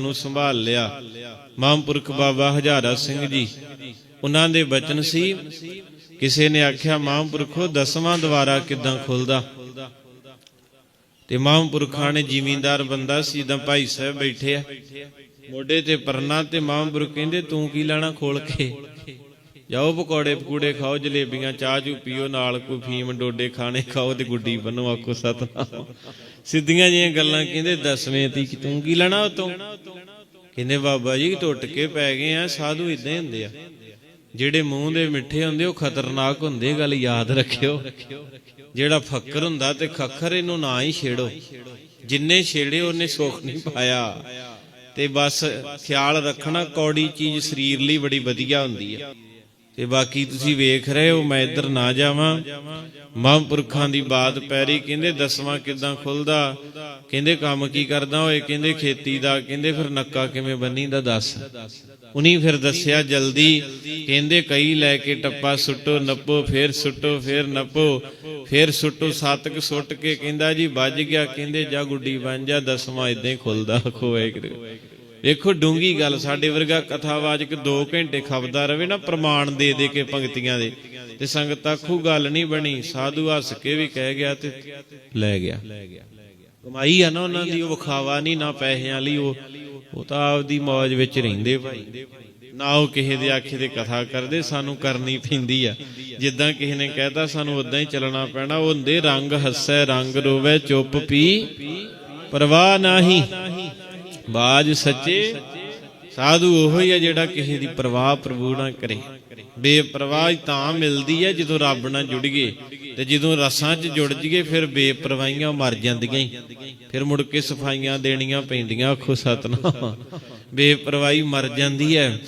ਨੂੰ ਸੰਭਾਲ ਲਿਆ। ਮਹਾਂਪੁਰਖ ਬਾਬਾ ਹਜ਼ਾਰਾ ਸਿੰਘ ਜੀ, ਉਹਨਾਂ ਦੇ ਬਚਨ ਸੀ, ਕਿਸੇ ਨੇ ਆਖਿਆ, ਮਹਾਂਪੁਰਖੋ, ਦਸਵਾਂ ਦਵਾਰਾ ਕਿਦਾਂ ਖੁੱਲਦਾ? ਤੇ ਮਹਾਂਪੁਰਖਾਂ ਨੇ ਜ਼ਿਮੀਂਦਾਰ ਬੰਦਾ ਸੀ ਜਿੱਦਾਂ ਭਾਈ ਸਾਹਿਬ ਬੈਠੇ ਆ। ਮੋਢੇ ਤੇ ਪਰਨਾ ਤੇ ਮਹਾਂਪੁਰਖ ਕਹਿੰਦੇ, ਤੂੰ ਕੀ ਲੈਣਾ ਖੋਲ ਕੇ? ਜਾਓ ਪਕੌੜੇ ਪਕੂੜੇ ਖਾਓ, ਜਲੇਬੀਆਂ, ਚਾਹ ਚੂ ਪੀਓ, ਨਾਲ ਕੋਈ ਫੀਮ, ਡੋਡੇ ਖਾਣੇ ਖਾਓ ਤੇ ਗੁੱਡੀ ਬੰਨੋ ਆਖੋ ਸਤਨਾਮ। ਸਿੱਧੀਆਂ ਜੀਆਂ ਗੱਲਾਂ ਕਹਿੰਦੇ, ਦਸਵੇਂ ਤੀ ਕਿ ਤੂੰ ਕੀ ਲੈਣਾ ਉਤੋਂ? ਕਹਿੰਦੇ, ਬਾਬਾ ਜੀ, ਟੁੱਟ ਕੇ ਪੈ ਗਏ ਆ, ਸਾਧੂ ਇਦਾਂ ਹੁੰਦੇ ਆ। ਜਿਹੜੇ ਮੂੰਹ ਦੇ ਮਿੱਠੇ ਹੁੰਦੇ, ਉਹ ਖਤਰਨਾਕ ਹੁੰਦੇ ਗੱਲ ਯਾਦ ਰੱਖਿਓ। ਜਿਹੜਾ ਫੱਕਰ ਹੁੰਦਾ ਤੇ ਖੱਖਰ ਇਹਨੂੰ ਨਾ ਹੀ ਛੇੜੋ। ਜਿੰਨੇ ਛੇੜੇ, ਉਹਨੇ ਸੁੱਖ ਨਹੀਂ ਪਾਇਆ। ਤੇ ਬਸ ਖਿਆਲ ਰੱਖਣਾ, ਕੌੜੀ ਚੀਜ਼ ਸਰੀਰ ਲਈ ਬੜੀ ਵਧੀਆ ਹੁੰਦੀ ਹੈ ਤੇ ਬਾਕੀ ਤੁਸੀਂ ਵੇਖ ਰਹੇ ਹੋ, ਮੈਂ ਇੱਧਰ ਨਾ ਜਾਵਾਂ। ਮਹਾਂਪੁਰਖਾਂ ਦੀ ਬਾਤ ਪੈਰੀ, ਕਹਿੰਦੇ ਦਸਵਾਂ ਕਿਦਾਂ ਖੁੱਲਦਾ? ਕਹਿੰਦੇ ਕੰਮ ਕੀ ਕਰਦਾ ਓਏ? ਕਹਿੰਦੇ ਖੇਤੀ ਦਾ, ਕਹਿੰਦੇ ਫਿਰ ਨੱਕਾ ਕਿਵੇਂ ਬੰਨੀ ਦਾ ਦੱਸ। ਉਨੀ ਫਿਰ ਦੱਸਿਆ ਜਲਦੀ, ਕਹਿੰਦੇ ਕਈ ਲੈ ਕੇ ਟੱਪਾ ਸੁੱਟੋ, ਨੱਪੋ, ਫੇਰ ਸੁੱਟੋ, ਫੇਰ ਨੱਪੋ, ਫੇਰ ਸੁੱਟੋ, ਸਤਕ ਸੁੱਟ ਕੇ ਕਹਿੰਦਾ ਜੀ ਵੱਜ ਗਿਆ, ਕਹਿੰਦੇ ਜਾ ਗੁੱਡੀ ਬਣ ਜਾ, ਦਸਵਾਂ ਇਦਾਂ ਹੀ ਖੁੱਲਦਾ, ਖੋਏ ਵੇਖੋ ਡੂੰਗੀ ਗੱਲ, ਸਾਡੇ ਵਰਗਾ ਕਥਾਵਾਚਕ 2 ਘੰਟੇ ਖਪਦਾ ਰਵੇ ਨਾ, ਪ੍ਰਮਾਣ ਦੇ ਦੇ ਕੇ ਪੰਕਤੀਆਂ ਦੇ। ਤੇ ਸੰਗਤ ਆਖੂ, ਗੱਲ ਨਹੀਂ ਬਣੀ, ਸਾਧੂ ਹੱਸ ਕੇ ਵੀ ਕਹਿ ਗਿਆ ਤੇ ਲੈ ਗਿਆ। ਕਮਾਈ ਆ ਨਾ ਉਹਨਾਂ ਦੀ, ਉਹ ਵਿਖਾਵਾ ਨਹੀਂ ਨਾ ਪੈਸਿਆਂ ਲਈ, ਉਹ ਉਹ ਤਾਂ ਆਪਦੀ ਮौज ਵਿੱਚ ਰਹਿੰਦੇ ਭਾਈ। ਨਾ ਉਹ ਕਿਸੇ ਦੇ ਆਖੇ ਤੇ ਕਥਾ ਕਰਦੇ, ਸਾਨੂੰ ਕਰਨੀ ਪੈਂਦੀ ਆ। ਜਿੱਦਾਂ ਕਿਸੇ ਨੇ ਕਹਿਤਾ, ਸਾਨੂੰ ਉਦਾਂ ਹੀ ਚੱਲਣਾ ਪੈਣਾ। ਉਹ ਹੁੰਦੇ, ਰੰਗ ਹੱਸੈ, ਰੰਗ ਰੋਵੇ, ਚੁੱਪ ਪੀ, ਪਰਵਾਹ ਨਾਹੀ। ਬਾਜ ਸੱਚੇ ਸਾਧੂ ਉਹ ਹੀ ਆ ਜਿਹੜਾ ਕਿਸੇ ਦੀ ਪਰਵਾਹ ਪ੍ਰਭੂ ਨਾ ਕਰੇ। ਬੇਪਰਵਾਹ ਤਾਂ ਮਿਲਦੀ ਹੈ ਜਦੋਂ ਰੱਬ ਨਾਲ ਜੁੜ ਗਏ ਤੇ ਜਦੋਂ ਰਸਾਂ 'ਚ ਜੁੜ ਜੀਏ ਫਿਰ ਬੇਪਰਵਾਹੀਆਂ ਮਰ ਜਾਂਦੀਆਂ ਹੀ ਫਿਰ ਮੁੜ ਕੇ ਸਫਾਈਆਂ ਦੇਣੀਆਂ ਪੈਂਦੀਆਂ ਆਖੋ ਸਤਨਾਮ। ਬੇਪਰਵਾਹੀ ਮਰ ਜਾਂਦੀ ਹੈ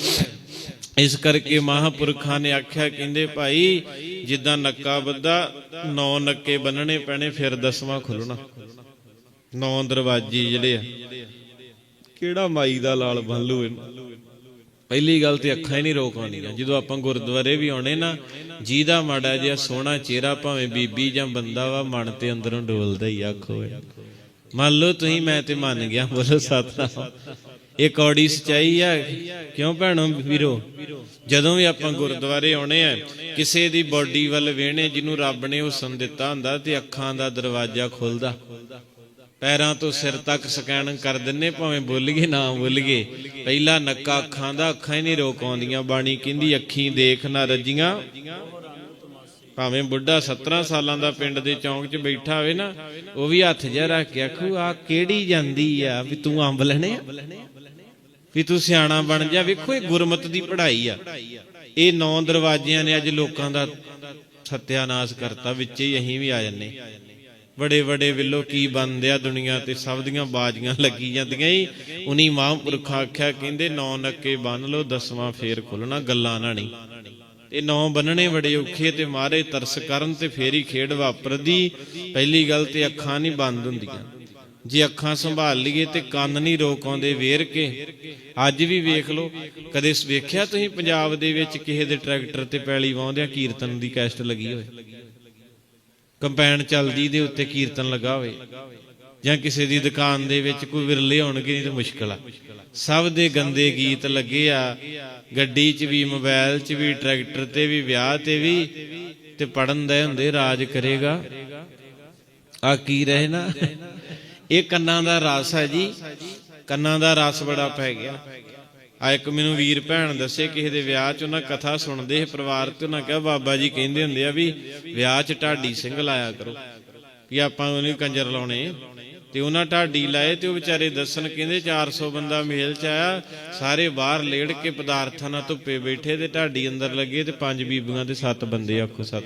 ਇਸ ਕਰਕੇ ਮਹਾਪੁਰਖਾਂ ਨੇ ਆਖਿਆ, ਕਹਿੰਦੇ ਭਾਈ, ਜਿੱਦਾਂ ਨੱਕਾ ਬੱਧਾ, ਨੌ ਨੱਕੇ ਬੰਨਣੇ ਪੈਣੇ, ਫਿਰ ਦਸਵਾਂ ਖੁੱਲਣਾ। ਨੌ ਦਰਵਾਜ਼ੇ ਜਿਹੜੇ ਆ। ਕਿਹੜਾ ਮਾਈ ਦਾ ਲਾਲ ਬੰਨ ਲੂ ਇਹਨੂੰ ਪਹਿਲੀ ਗੱਲ ਤੇ ਅੱਖਾਂ ਹੀ ਨਹੀਂ ਰੋਕਾਉਂਦੀਆਂ ਜਦੋਂ ਆਪਾਂ ਗੁਰਦੁਆਰੇ ਵੀ ਆਉਣੇ ਨਾ ਜਿਹਦਾ ਮਾੜਾ ਜਿਹਾ ਸੋਹਣਾ ਚਿਹਰਾ ਭਾਵੇਂ ਬੀਬੀ ਜਾਂ ਬੰਦਾ ਵਾ, ਮਨ ਤੇ ਅੰਦਰੋਂ ਡੋਲਦਾ ਹੀ ਆਖੋ ਏ। ਮੰਨ ਲਓ ਤੁਸੀਂ, ਮੈਂ ਤੇ ਮੰਨ ਗਿਆ, ਬੋਲੋ ਸਤਨਾਮ। ਇਹ ਕੌੜੀ ਸਚਾਈ ਆ। ਕਿਉਂ ਭੈਣੋ ਵੀਰੋ? ਜਦੋਂ ਵੀ ਆਪਾਂ ਗੁਰਦੁਆਰੇ ਆਉਣੇ ਆ, ਕਿਸੇ ਦੀ ਬਾਡੀ ਵੱਲ ਵੇਹਣੇ, ਜਿਹਨੂੰ ਰੱਬ ਨੇ ਹੁਸਨ ਦਿੱਤਾ ਹੁੰਦਾ ਤੇ ਅੱਖਾਂ ਦਾ ਦਰਵਾਜ਼ਾ ਖੁੱਲਦਾ। ਪੈਰਾਂ ਤੋਂ ਸਿਰ ਤੱਕ ਸਕੈਨ ਕਰ ਦਿੰਨੇ, ਭਾਵੇਂ ਬੋਲੀਏ ਨਾ ਬੋਲੀਏ ਪਹਿਲਾ ਨੱਕਾ ਅੱਖਾਂ ਦਾ ਅੱਖਾਂ ਹੀ ਨਹੀਂ ਰੋਕ ਆਉਂਦੀਆਂ ਬਾਣੀ ਕਹਿੰਦੀ, ਅੱਖੀਂ ਦੇਖ ਨਾ ਰੱਜੀਆਂ। ਭਾਵੇਂ ਬੁੱਢਾ 17 ਸਾਲਾਂ ਦਾ ਪਿੰਡ ਦੇ ਚੌਂਕ 'ਚ ਬੈਠਾ ਹੋਵੇ ਨਾ, ਉਹ ਵੀ ਹੱਥ ਜਿਹਾ ਰੱਖ ਕੇ ਆਖੂ ਆ ਕਿਹੜੀ ਜਾਂਦੀ ਆ? ਵੀ ਤੂੰ ਅੰਬ ਲੈਣੇ ਆ? ਵੀ ਤੂੰ ਸਿਆਣਾ ਬਣ ਜਾ? ਵੇਖੋ ਇਹ ਗੁਰਮਤ ਦੀ ਪੜ੍ਹਾਈ ਆ। ਇਹ ਨੌ ਦਰਵਾਜ਼ਿਆਂ ਨੇ ਅੱਜ ਲੋਕਾਂ ਦਾ ਸਤਿਆਨਾਸ਼ ਕਰਤਾ, ਵਿੱਚ ਹੀ ਅਸੀਂ ਵੀ ਆ ਜੰਨੇ ਬੜੇ ਬੜੇ ਵਿੱਲੋ ਕੀ ਬੰਦੇ ਆ ਦੁਨੀਆ ਤੇ ਸਭ ਦੀਆਂ ਬਾਜੀਆਂ ਲੱਗੀ ਜਾਂਦੀਆਂ ਹੀ ਉਨੀ ਮਹਾਂਪੁਰਖਾਂ ਆਖਿਆ, ਕਹਿੰਦੇ ਨੌ ਨੱਕੇ ਬੰਨ ਲਓ, ਦਸਵਾਂ ਫੇਰ ਖੁੱਲਣਾ, ਗੱਲਾਂ ਨਾ ਨਹੀਂ। ਤੇ ਨੌ ਬੰਨਣੇ ਬੜੇ ਔਖੇ ਤੇ ਮਾਰੇ ਤਰਸ ਕਰਨ ਤੇ ਫੇਰ ਹੀ ਖੇਡ ਵਾਪਰਦੀ। ਪਹਿਲੀ ਗੱਲ ਤੇ ਅੱਖਾਂ ਨਹੀਂ ਬੰਦ ਹੁੰਦੀਆਂ। ਜੇ ਅੱਖਾਂ ਸੰਭਾਲ ਲਈਏ ਤੇ ਕੰਨ ਨਹੀਂ ਰੋਕ ਆਉਂਦੇ ਵੇਰ ਕੇ। ਅੱਜ ਵੀ ਵੇਖ ਲਓ, ਕਦੇ ਵੇਖਿਆ ਤੁਸੀਂ ਪੰਜਾਬ ਦੇ ਵਿੱਚ ਕਿਸੇ ਦੇ ਟਰੈਕਟਰ ਤੇ ਪੈਲੀ ਵਾਉਂਦਿਆਂ ਕੀਰਤਨ ਦੀ ਕੈਸਟ ਲੱਗੀ ਹੋਏ? ਕੰਪੈਨ ਚੱਲਦੀ ਦੇ ਉੱਤੇ ਕੀਰਤਨ ਲੱਗਾ ਹੋਵੇ ਜਾਂ ਕਿਸੇ ਦੀ ਦੁਕਾਨ ਦੇ ਵਿੱਚ ਕੋਈ ਵਿਰਲੇ ਹੋਣਗੇ ਨਹੀਂ ਤਾਂ ਮੁਸ਼ਕਲ ਆ। ਸਭ ਦੇ ਗੰਦੇ ਗੀਤ ਲੱਗੇ ਆ। ਗੱਡੀ 'ਚ ਵੀ ਮੋਬਾਈਲ 'ਚ ਵੀ, ਟਰੈਕਟਰ ਤੇ ਵੀ, ਵਿਆਹ ਤੇ ਵੀ, ਤੇ ਪੜਨ ਦੇ ਹੁੰਦੇ, ਰਾਜ ਕਰੇਗਾ। ਆ ਕੀ ਰਹੇ ਨਾ? ਇਹ ਕੰਨਾਂ ਦਾ ਰਸ ਹੈ ਜੀ। ਕੰਨਾਂ ਦਾ ਰਸ ਬੜਾ ਪੈ ਗਿਆ। ਆ ਇੱਕ ਮੈਨੂੰ ਵੀਰ ਭੈਣ ਦੱਸੇ ਕਿਸੇ ਦੇ ਵਿਆਹ 'ਚ ਉਹਨਾਂ ਕਥਾ ਸੁਣਦੇ ਸੀ ਪਰਿਵਾਰ ਤੇ, ਉਹਨਾਂ ਕਿਹਾ ਬਾਬਾ ਜੀ ਕਹਿੰਦੇ ਹੁੰਦੇ ਆ ਵੀ ਵਿਆਹ 'ਚ ਢਾਡੀ ਸਿੰਘ ਲਾਇਆ ਕਰੋ, ਵੀ ਆਪਾਂ ਉਹਨੂੰ ਕੰਜਰ ਲਾਉਣੇ। ਤੇ ਉਹਨਾਂ ਢਾਡੀ ਲਾਏ ਤੇ ਉਹ ਵਿਚਾਰੇ ਦੱਸਣ ਕਹਿੰਦੇ 400 ਬੰਦਾ ਮੇਲ 'ਚ ਆਇਆ, ਸਾਰੇ ਬਾਹਰ ਲੇੜ ਕੇ ਪਦਾਰਥਾਂ ਨਾਲ ਧੁੱਪੇ ਬੈਠੇ ਤੇ ਢਾਡੀ ਅੰਦਰ ਲੱਗੇ ਤੇ ਪੰਜ ਬੀਬੀਆਂ ਤੇ ਸੱਤ ਬੰਦੇ ਆਖੋ ਸੱਤ।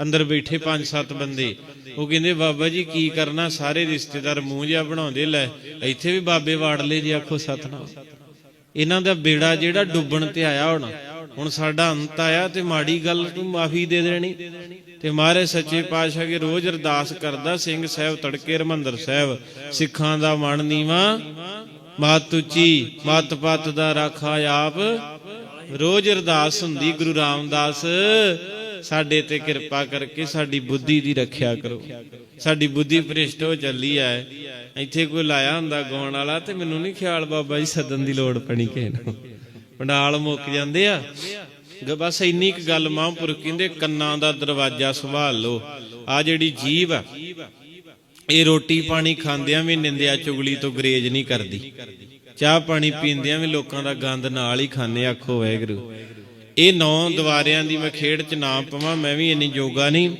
ਅੰਦਰ ਬੈਠੇ ਪੰਜ ਸੱਤ ਬੰਦੇ। ਉਹ ਕਹਿੰਦੇ ਬਾਬਾ ਜੀ ਕੀ ਕਰਨਾ, ਸਾਰੇ ਰਿਸ਼ਤੇਦਾਰ ਮੂੰਹ ਜਿਹਾ ਬਣਾਉਂਦੇ ਲੈ, ਇੱਥੇ ਵੀ ਬਾਬੇ ਵਾੜ ਲਏ ਜੀ ਆਖੋ ਸਤਨਾਮ ਇਹਨਾਂ ਦਾ ਬੇੜਾ ਜਿਹੜਾ ਡੁੱਬਣ ਤੇ ਆਇਆ ਹੁਣ ਹੁਣ ਸਾਡਾ ਅੰਤ ਆਇਆ ਤੇ ਮਾੜੀ ਗੱਲ ਤੂੰ ਮਾਫੀ ਦੇ ਦੇਣੀ। ਤੇ ਮਹਾਰਾਜ ਸੱਚੇ ਪਾਤਸ਼ਾਹ ਕੇ ਰੋਜ਼ ਅਰਦਾਸ ਕਰਦਾ, ਸਿੰਘ ਸਾਹਿਬ ਤੜਕੇ ਹਰਮੰਦਰ ਸਾਹਿਬ, ਸਿੱਖਾਂ ਦਾ ਮਨ ਨੀਵਾ, ਮਤ ਉੱਚੀ, ਮਤ ਪਤ ਦਾ ਰਾਖਾ ਆਪ। ਰੋਜ਼ ਅਰਦਾਸ ਹੁੰਦੀ ਗੁਰੂ ਰਾਮਦਾਸ, ਸਾਡੇ ਤੇ ਕਿਰਪਾ ਕਰਕੇ ਸਾਡੀ ਬੁੱਧੀ ਦੀ ਰੱਖਿਆ ਕਰੋ। ਸਾਡੀ ਬੁੱਧੀ ਭ੍ਰਿਸ਼ਟ ਹੋ ਚੱਲੀ ਹੈ। ਇੱਥੇ ਕੋਈ ਲਾਇਆ ਹੁੰਦਾ ਗਾਉਣ ਵਾਲਾ ਤੇ ਮੈਨੂੰ ਨਹੀਂ ਖਿਆਲ ਬਾਬਾ ਜੀ ਸੱਦਣ ਦੀ ਲੋੜ ਪਣੀ ਕਿਸੇ ਨੂੰ। ਪੰਡਾਲ ਮੁੱਕ ਜਾਂਦੇ ਆ। ਬਸ ਇੰਨੀ ਕੁ ਗੱਲ ਮਹਾਂਪੁਰਖ ਕਹਿੰਦੇ, ਕੰਨਾਂ ਦਾ ਦਰਵਾਜ਼ਾ ਸੰਭਾਲ ਲਓ। ਆ ਜਿਹੜੀ ਜੀਵ ਆ, ਇਹ ਰੋਟੀ ਪਾਣੀ ਖਾਂਦਿਆਂ ਵੀ ਨਿੰਦਿਆ, ਚੁਗਲੀ ਤੋਂ ਗਰੇਜ ਨਹੀਂ ਕਰਦੀ। ਚਾਹ ਪਾਣੀ ਪੀਂਦਿਆਂ ਵੀ ਲੋਕਾਂ ਦਾ ਗੰਦ ਨਾਲ ਹੀ ਖਾਂਦੇ ਆਖੋ ਵਾਹਿਗੁਰੂ। ਇਹ ਨੌ ਦੁਆਰਿਆਂ ਦੀ ਮੈਂ ਖੇਡ ਚ ਨਾ ਪਵਾਂ, ਮੈਂ ਵੀ ਇੰਨੀ ਜੋਗਾ ਨਹੀਂ।